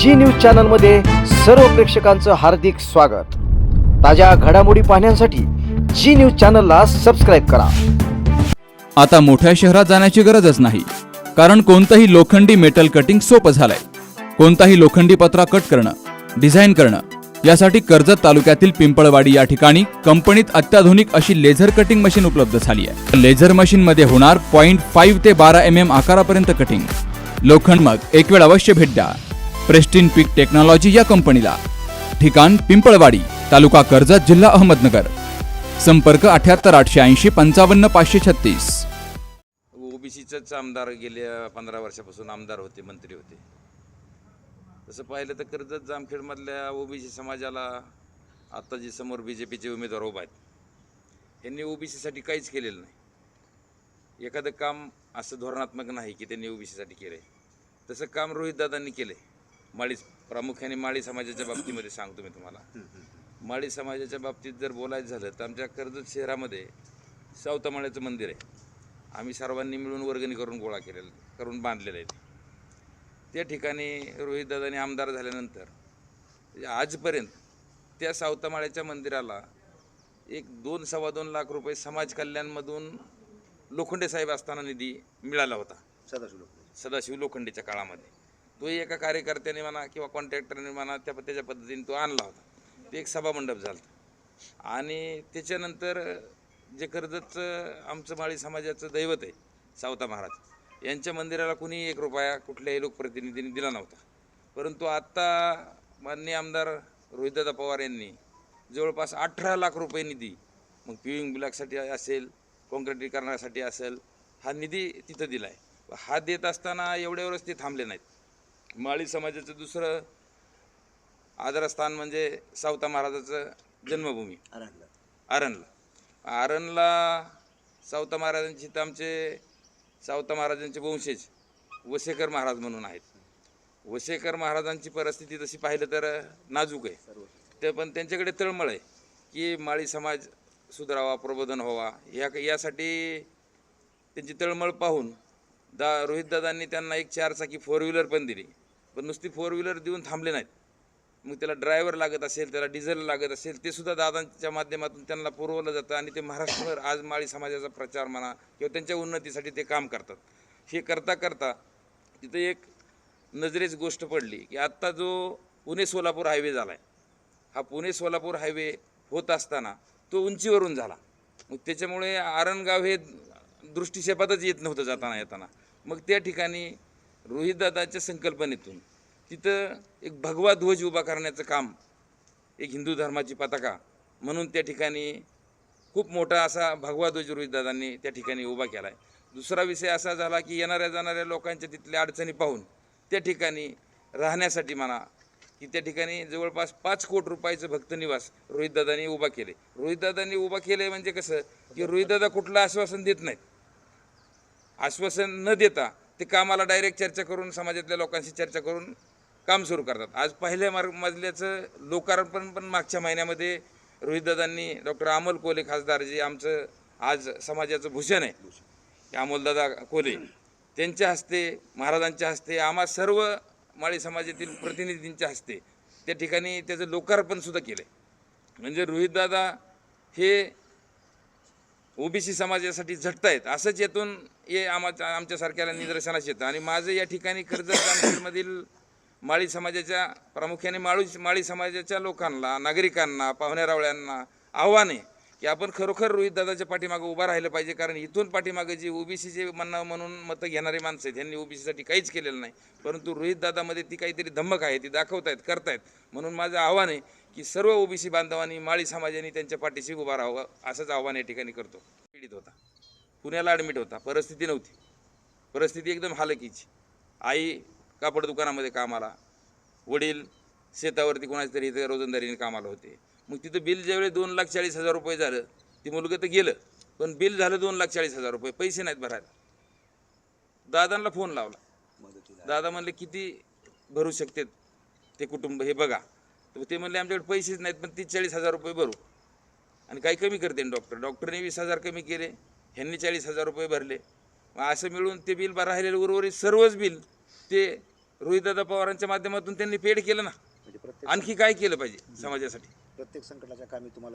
जी news चॅनलमध्ये सर्व प्रेक्षकांचं हार्दिक स्वागत. ताज्या घडामोडी पाहण्यासाठी जी न्यूज चॅनलला सबस्क्राईब करा. आता मोठ्या शहरात जाण्याची गरजच नाही कारण कोणतंही लोखंडी मेटल कटिंग सोपं झालंय. कोणताही लोखंडी पत्रा कट करणं डिझाईन करणं यासाठी कर्जत तालुक्यातील पिंपळवाडी या ठिकाणी कंपनीत अत्याधुनिक अशी लेझर कटिंग मशीन उपलब्ध झाली आहे. लेझर मशीन मध्ये होणार पॉईंट फाईव्ह ते बारा एम एम आकारापर्यंत कटिंग लोखंड मग एक वेळ अवश्य भेट द्या. प्रेस्टिन पीक टेक्नॉलॉजी या कंपनीला. ठिकाण पिंपळवाडी तालुका कर्जत जिल्हा अहमदनगर. संपर्क अठ्याहत्तर आठशे ऐंशी पंचावन्न पाचशे छत्तीस. ओबीसीचंच आमदार गेल्या पंधरा वर्षापासून आमदार होते मंत्री होते. तसं पाहिलं तर कर्जत जामखेडमधल्या ओबीसी समाजाला आत्ता जे समोर बी जे पीचे उमेदवार उभा आहेत यांनी ओबीसीसाठी काहीच केलेलं नाही. एखादं काम असं धोरणात्मक नाही की त्यांनी ओबीसीसाठी केलं आहे तसं काम रोहितदादांनी केलं आहे माळी प्रामुख्याने माळी समाजाच्या बाबतीमध्ये सांगतो मी तुम्हाला. माळी समाजाच्या बाबतीत जर बोलायचं झालं तर आमच्या कर्जत शहरामध्ये सावतामाळ्याचं मंदिर आहे. आम्ही सर्वांनी मिळून वर्गणी करून गोळा केलेलं करून बांधलेलं आहे ते. त्या ठिकाणी रोहितदादांनी आमदार झाल्यानंतर म्हणजे आजपर्यंत त्या सावतामाळ्याच्या मंदिराला एक दोन सव्वा दोन लाख रुपये समाज कल्याणमधून लोखंडे साहेब असताना निधी मिळाला होता. सदाशिव लोखंडेच्या काळामध्ये. तो एका कार्यकर्त्याने म्हणा किंवा कॉन्ट्रॅक्टरने म्हणा त्या त्याच्या पद्धतीने तो आणला होता. ते एक सभामंडप झालं आणि त्याच्यानंतर जे कर्जतचं आमचं माळी समाजाचं दैवत आहे सावता महाराज यांच्या मंदिराला कुणीही एक रुपया कुठल्याही लोकप्रतिनिधींनी दिला नव्हता. परंतु आत्ता माननीय आमदार रोहितदादा पवार यांनी जवळपास अठरा लाख रुपये निधी मग पिविंग ब्लॉकसाठी असेल काँक्रिटीकरणासाठी असेल हा निधी तिथं दिला आहे हा देत असताना एवढ्यावरच ते थांबले नाहीत. माळी समाजाचं दुसरं आदरस्थान म्हणजे सावता महाराजाचं जन्मभूमी. आरणला आरणला सावता महाराजांची तर आमचे सावता महाराजांचे वंशज वसेकर महाराज म्हणून आहेत. वसेकर महाराजांची परिस्थिती तशी पाहिलं तर नाजूक आहे. ते पण त्यांच्याकडे तळमळ आहे की माळी समाज सुधारावा प्रबोधन व्हावा. या यासाठी त्यांची तळमळ पाहून दा रोहितदादांनी त्यांना एक चारचाकी फोर व्हीलर पण दिली. पण नुसती फोर व्हीलर देऊन थांबले नाहीत. मग त्याला ड्रायव्हर लागत असेल त्याला डिझेल लागत असेल ते सुद्धा दादांच्या माध्यमातून त्यांना पुरवलं जातं आणि ते महाराष्ट्रभर आज माळी समाजाचा प्रचार म्हणा किंवा त्यांच्या उन्नतीसाठी ते काम करतात. हे करता करता तिथं एक नजरेच गोष्ट पडली की आत्ता जो पुणे सोलापूर हायवे झाला आहे हा पुणे सोलापूर हायवे होत असताना तो उंचीवरून झाला. मग त्याच्यामुळे आरणगाव हे दृष्टिक्षेपातच येत नव्हतं जाताना येताना. मग त्या ठिकाणी रोहितदादाच्या संकल्पनेतून तिथं एक भगवा ध्वज उभा करण्याचं काम एक हिंदू धर्माची पताका म्हणून त्या ठिकाणी खूप मोठा असा भगवा ध्वज रोहितदादांनी त्या ठिकाणी उभा केला आहे दुसरा विषय असा झाला की येणाऱ्या जाणाऱ्या लोकांच्या तिथल्या अडचणी पाहून त्या ठिकाणी राहण्यासाठी म्हणा की त्या ठिकाणी जवळपास पाच कोटी रुपयाचं भक्तनिवास रोहितदादांनी उभा केले. रोहितदादांनी उभा केले म्हणजे कसं की रोहितदादा कुठलं आश्वासन देत नाहीत. आश्वासन न देता ते कामाला डायरेक्ट चर्चा करून समाजातल्या लोकांशी चर्चा करून काम सुरू करतात. आज पहिल्या मार्ग मजल्याचं लोकार्पण पण मागच्या महिन्यामध्ये रोहितदादांनी डॉक्टर अमोल कोले खासदार जे आमचं आज समाजाचं भूषण आहे अमोलदादा कोले त्यांच्या हस्ते महाराजांच्या हस्ते आम्हा सर्व माळी समाजातील प्रतिनिधींच्या हस्ते त्या ठिकाणी त्याचं लोकार्पणसुद्धा केलं आहे म्हणजे रोहितदादा हे ओबीसी समाजासाठी झटतायत असंच यातून हे आमा आमच्यासारख्याला निदर्शनास येतं. आणि माझं या ठिकाणी कर्जत जामखेडमधील माळी समाजाच्या प्रामुख्याने माळू माळी समाजाच्या लोकांना नागरिकांना पाहुण्यारावळ्यांना आव्हान आहे की आपण खरोखर रोहितदादाच्या पाठीमागं उभं राहिलं पाहिजे. कारण इथून पाठीमागं जी ओबीसीचे म्हणणं म्हणून मतं घेणारे माणसं आहेत यांनी ओबीसीसाठी काहीच केलेलं नाही. परंतु रोहितदादामध्ये ती काहीतरी धमक आहे ती दाखवत आहेत करतायत. म्हणून माझं आव्हान आहे की सर्व ओबीसी बांधवांनी माळी समाजाने त्यांच्या पाठीशी उभा राहावं असंच आव्हान या ठिकाणी करतो. पीडित होता. पुण्याला ॲडमिट होता. परिस्थिती नव्हती. परिस्थिती एकदम हालकीची. आई कापड दुकानामध्ये कामाला. वडील शेतावरती कोणाच्या तरी इथं रोजंदारीने कामाला होते. मग तिथं बिल ज्यावेळी दोन लाख चाळीस हजार रुपये झालं ती मुलगं तर गेलं. पण बिल झालं दोन लाख चाळीस हजार रुपये. पैसे नाहीत भरायला. दादांना फोन लावला. दादा म्हणले किती भरू शकते ते कुटुंब? हे बघा. तर ते म्हणले आमच्याकडे पैसेच नाहीत पण तीस चाळीस हजार रुपये भरू. आणि काही कमी करते डॉक्टर. डॉक्टरने वीस हजार कमी केले. ह्यांनी चाळीस हजार रुपये भरले. मग असं मिळून ते बिल राहिलेलं उर्वरित सर्वच बिल ते रोहितदादा पवारांच्या माध्यमातून त्यांनी पेड केलं ना. म्हणजे प्रत्येक आणखी काय केलं पाहिजे समाजासाठी? प्रत्येक संकटाच्या कामी तुम्हाला